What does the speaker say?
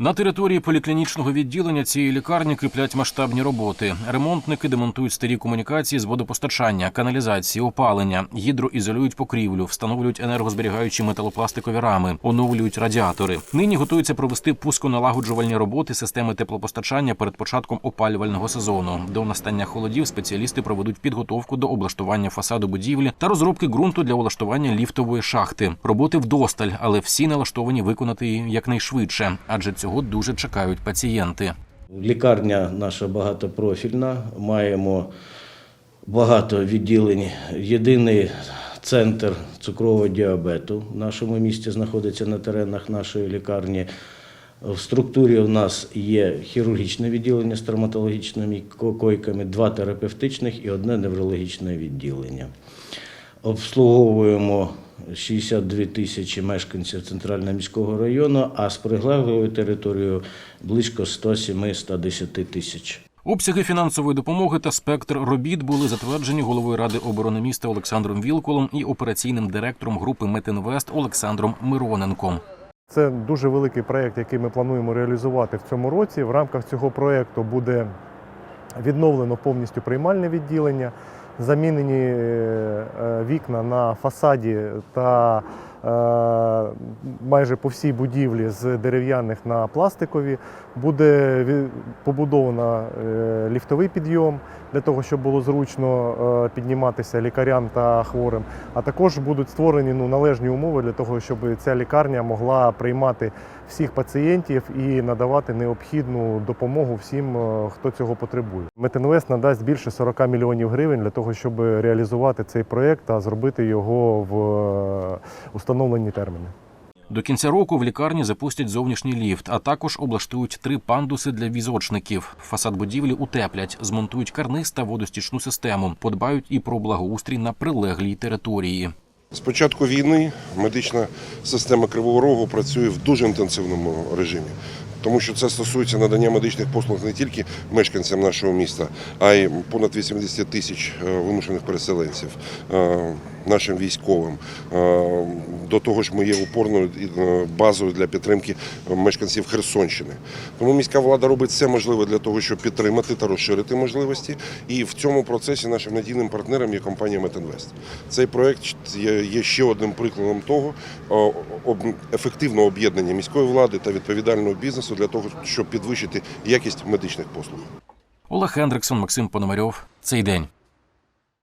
На території поліклінічного відділення цієї лікарні киплять масштабні роботи. Ремонтники демонтують старі комунікації з водопостачання, каналізації, опалення, гідроізолюють покрівлю, встановлюють енергозберігаючі металопластикові рами, оновлюють радіатори. Нині готуються провести пусконалагоджувальні роботи системи теплопостачання перед початком опалювального сезону. До настання холодів спеціалісти проведуть підготовку до облаштування фасаду будівлі та розробки ґрунту для влаштування ліфтової шахти. Роботи вдосталь, але всі налаштовані виконати її якнайшвидше, адже цього дуже чекають пацієнти. Лікарня наша багатопрофільна, маємо багато відділень. Єдиний центр цукрового діабету в нашому місті знаходиться на теренах нашої лікарні. В структурі у нас є хірургічне відділення з травматологічними койками, два терапевтичних і одне неврологічне відділення. Обслуговуємо 62 тисячі мешканців центрального міського району, а з прилеглою територією близько 107-110 тисяч. Обсяги фінансової допомоги та спектр робіт були затверджені головою ради оборони міста Олександром Вілколом і операційним директором групи Метинвест Олександром Мироненком. Це дуже великий проєкт, який ми плануємо реалізувати в цьому році. В рамках цього проєкту буде відновлено повністю приймальне відділення, замінені е, вікна на фасаді та е, майже по всій будівлі з дерев'яних на пластикові. Буде побудовано е, ліфтовий підйом для того, щоб було зручно е, підніматися лікарям та хворим. А також будуть створені ну, належні умови для того, щоб ця лікарня могла приймати всіх пацієнтів і надавати необхідну допомогу всім, е, хто цього потребує. Метинвест надасть більше 40 мільйонів гривень для того, щоб реалізувати цей проєкт та зробити його в установлені терміни. До кінця року в лікарні запустять зовнішній ліфт, а також облаштують три пандуси для візочників. Фасад будівлі утеплять, змонтують карниз та водостічну систему, подбають і про благоустрій на прилеглій території. З початку війни медична система Кривого Рогу працює в дуже інтенсивному режимі, тому що це стосується надання медичних послуг не тільки мешканцям нашого міста, а й понад 80 тисяч е, вимушених переселенців, е, нашим військовим. Е, До того ж, ми є опорною е, базою для підтримки мешканців Херсонщини. Тому міська влада робить все можливе для того, щоб підтримати та розширити можливості. І в цьому процесі нашим надійним партнером є компанія Метинвест. Цей проект є ще одним прикладом того ефективного об'єднання міської влади та відповідального бізнесу для того, щоб підвищити якість медичних послуг. Олег Хендриксон, Максим Пономарьов. Цей день.